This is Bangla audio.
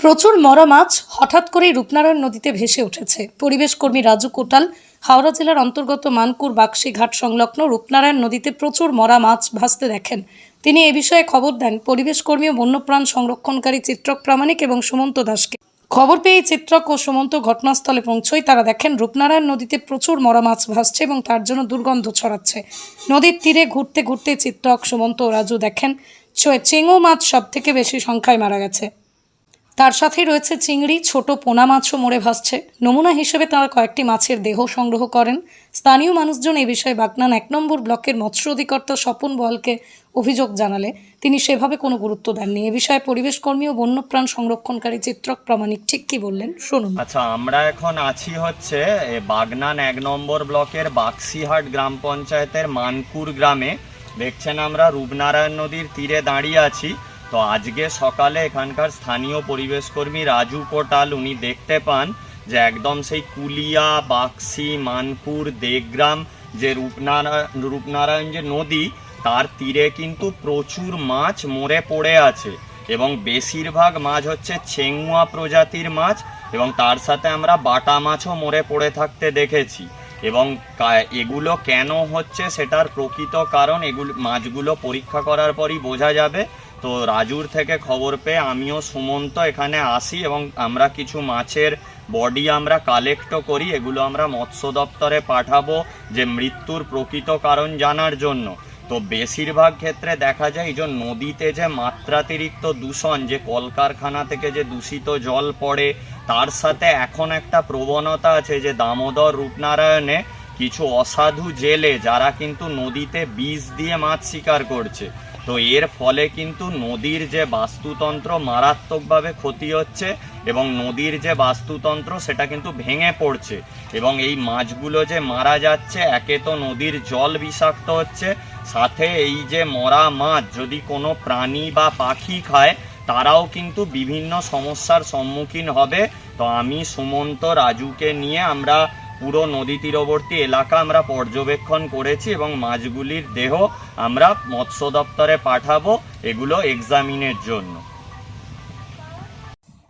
প্রচুর মরা মাছ হঠাৎ করেই রূপনারায়ণ নদীতে ভেসে উঠেছে। পরিবেশ কর্মী রাজু কোটাল, হাওড়া জেলার অন্তর্গত মানকুর বাক্সি ঘাট সংলগ্ন রূপনারায়ণ নদীতে প্রচুর মরা মাছ ভাসতে দেখেন। তিনি এ বিষয়ে খবর দেন পরিবেশ কর্মী ও বন্যপ্রাণ সংরক্ষণকারী চিত্রক প্রামাণিক এবং সুমন্ত দাসকে। খবর পেয়ে চিত্রক ও সুমন্ত ঘটনাস্থলে পৌঁছই তারা দেখেন রূপনারায়ণ নদীতে প্রচুর মরা মাছ ভাসছে এবং তার জন্য দুর্গন্ধ ছড়াচ্ছে। নদীর তীরে ঘুরতে ঘুরতে চিত্রক, সুমন্ত ও রাজু দেখেন চেঙো মাছ সব থেকে বেশি সংখ্যায় মারা গেছে। তার সাথে রয়েছে চিংড়ি, ছোট পোনা মাছও মরে ভাসছে। নমুনা হিসেবে তারা কয়েকটি মাছের দেহ সংগ্রহ করেন। স্থানীয় মানুষজন এই বিষয়ে বাগনান এক নম্বর ব্লকের মৎস্য অধিকর্তা স্বপন বলকে অভিযোগ জানালে তিনি সেভাবে কোনো গুরুত্ব দেননি। এ বিষয়ে পরিবেশ কর্মী ও বন্যপ্রাণ সংরক্ষণকারী চিত্রক প্রামাণিক ঠিক কি বললেন? শুনুন। আচ্ছা আমরা এখন আছি হচ্ছে বাগনান এক নম্বর ব্লকের বাক্সিহাট গ্রাম পঞ্চায়েতের মানকুর গ্রামে। দেখছেন আমরা রূপনারায়ণ নদীর তীরে দাঁড়িয়ে আছি। তো আজকে সকালে এখানকার স্থানীয় পরিবেশ কর্মী রাজু কোটাল উনি দেখতে পান যে একদম সেই কুলিয়া, বাক্সি, মানপুর দেগ্রাম যে রূপনারায়ণ রূপনারায়ণ যে নদী, তার তীরে কিন্তু প্রচুর মাছ মরে পড়ে আছে এবং বেশিরভাগ মাছ হচ্ছে চেঙ্গুয়া প্রজাতির মাছ এবং তার সাথে আমরা বাটা মাছও মরে পড়ে থাকতে দেখেছি। এবং এগুলো কেন হচ্ছে সেটার প্রকৃত কারণ, এগুলো মাছগুলো পরীক্ষা করার পরই বোঝা যাবে। তো রাজুর থেকে খবর পেয়ে আমিও সুমন্ত এখানে আসি এবং আমরা কিছু মাছের বডি আমরা কালেক্টও করি, এগুলো আমরা মৎস্য দপ্তরে পাঠাবো যে মৃত্যুর প্রকৃত কারণ জানার জন্য। তো বেশিরভাগ ক্ষেত্রে দেখা যায় যে নদীতে যে মাত্রাতিরিক্ত দূষণ, যে কলকারখানা থেকে যে দূষিত জল পড়ে, তার সাথে এখন একটা প্রবণতা আছে যে দামোদর রূপনারায়ণে কিছু অসাধু জেলে যারা কিন্তু নদীতে বিষ দিয়ে মাছ শিকার করছে। তো এর ফলে কিন্তু নদীর যে বাস্তুতন্ত্র মারাত্মকভাবে ক্ষতি হচ্ছে এবং নদীর যে বাস্তুতন্ত্র সেটা কিন্তু ভেঙে পড়ছে। এবং এই মাছগুলো যে মারা যাচ্ছে, একে তো নদীর জল বিষাক্ত হচ্ছে, সাথে এই যে মরা মাছ যদি কোনো প্রাণী বা পাখি খায়, তারাও কিন্তু বিভিন্ন সমস্যার সম্মুখীন হবে। তো আমি সুমন্ত রাজুকে নিয়ে আমরা পুরো নদী তীরবর্তী এলাকা আমরা পর্যবেক্ষণ করেছি এবং মাছগুলির দেহ আমরা মৎস্য দপ্তরে পাঠাবো এগুলো এক্সামিনের জন্য।